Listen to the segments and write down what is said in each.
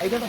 ആയിക്കോട്ടെ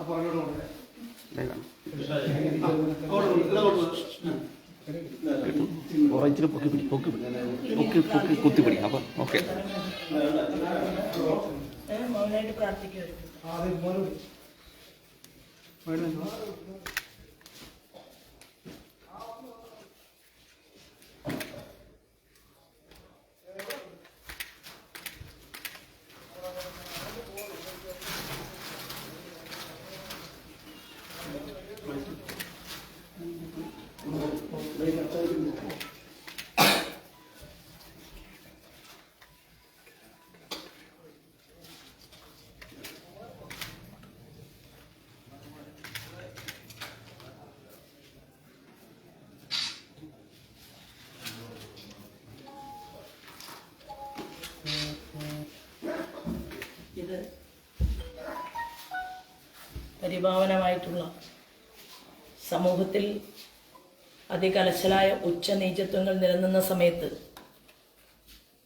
അപ്പൊ അങ്ങോട്ട് ഓറഞ്ചിന് പൊക്കി പിടി പൊക്കി പിടി. പൊക്കി പൊക്കി കുത്തി പിടി. അപ്പം ഓക്കെ. മൗനായിട്ട് ഇത് പരിഭാവനമായിട്ടുള്ള സമൂഹത്തിൽ അതികലശലായ ഉച്ചനീചത്വങ്ങൾ നിലനിന്ന സമയത്ത്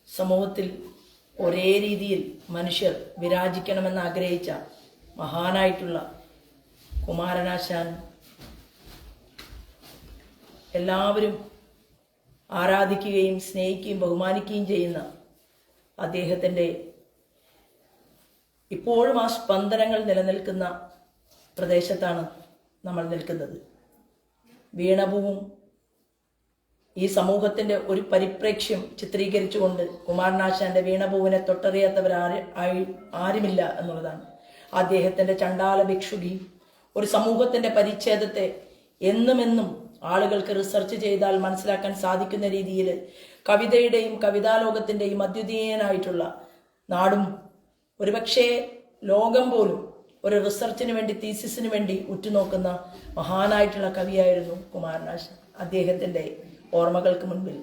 സമൂഹത്തിൽ ഒരേ രീതിയിൽ മനുഷ്യർ വിരാജിക്കണമെന്ന് ആഗ്രഹിച്ച മഹാനായിട്ടുള്ള കുമാരനാശാൻ എല്ലാവരും ആരാധിക്കുകയും സ്നേഹിക്കുകയും ബഹുമാനിക്കുകയും ചെയ്യുന്ന അദ്ദേഹത്തിന്റെ ഇപ്പോഴും ആ സ്പന്ദനങ്ങൾ നിലനിൽക്കുന്ന പ്രദേശത്താണ് നമ്മൾ നിൽക്കുന്നത്. വീണഭൂവും ഈ സമൂഹത്തിന്റെ ഒരു പരിപ്രേക്ഷ്യം ചിത്രീകരിച്ചുകൊണ്ട് കുമാരനാശാന്റെ വീണപൂവിനെ തൊട്ടറിയാത്തവർ ആര് ആരുമില്ല എന്നുള്ളതാണ്. അദ്ദേഹത്തിന്റെ ചണ്ടാല ഭിക്ഷുകി ഒരു സമൂഹത്തിന്റെ പരിച്ഛേദത്തെ എന്നുമെന്നും ആളുകൾക്ക് റിസർച്ച് ചെയ്താൽ മനസ്സിലാക്കാൻ സാധിക്കുന്ന രീതിയിൽ കവിതയുടെയും കവിതാലോകത്തിന്റെയും അദ്വിതീയനായിട്ടുള്ള നാടും ഒരുപക്ഷേ ലോകം പോലും ഒരു റിസർച്ചിന് വേണ്ടി തീസിസിന് വേണ്ടി ഉറ്റുനോക്കുന്ന മഹാനായിട്ടുള്ള കവിയായിരുന്നു കുമാരനാശൻ അദ്ദേഹത്തിന്റെ ഓർമ്മകൾക്ക് മുൻപിൽ.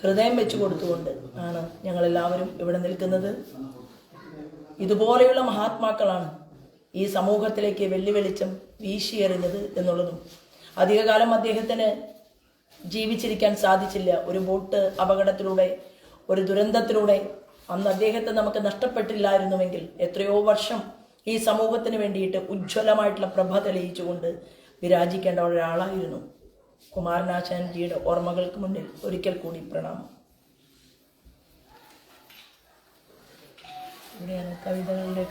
ഹൃദയം വെച്ചു കൊടുത്തുകൊണ്ട് ആണ് ഞങ്ങൾ എല്ലാവരും ഇവിടെ നിൽക്കുന്നത്. ഇതുപോലെയുള്ള മഹാത്മാക്കളാണ് ഈ സമൂഹത്തിലേക്ക് വെല്ലുവെളിച്ചം വീശിയെറിഞ്ഞത് എന്നുള്ളതും. അധികകാലം അദ്ദേഹത്തിന് ജീവിച്ചിരിക്കാൻ സാധിച്ചില്ല. ഒരു ബോട്ട് അപകടത്തിലൂടെ ഒരു ദുരന്തത്തിലൂടെ അന്ന് അദ്ദേഹത്തെ നമുക്ക് നഷ്ടപ്പെട്ടില്ലായിരുന്നുവെങ്കിൽ എത്രയോ വർഷം ഈ സമൂഹത്തിന് വേണ്ടിയിട്ട് ഉജ്ജ്വലമായിട്ടുള്ള പ്രഭ തെളിയിച്ചുകൊണ്ട് വിരാജിക്കേണ്ട ഒരാളായിരുന്നു കുമാരനാശാൻജിയുടെ ഓർമ്മകൾക്ക് മുന്നിൽ ഒരിക്കൽ കൂടി പ്രണാമം. ഇവിടെയാണ് കവിതകളുടെ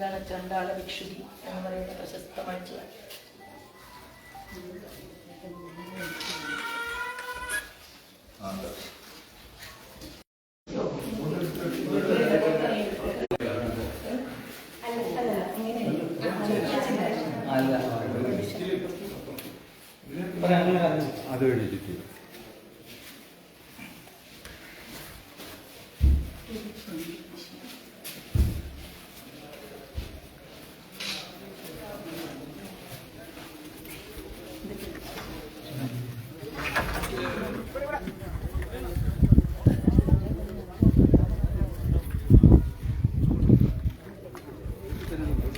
ഇതാണ് ചണ്ടാള ഭിക്ഷുതി എന്ന് പറയുന്ന പ്രശസ്തമായിട്ടുള്ള അത് വേണ്ടിയിട്ട്. വരുന്നുണ്ട്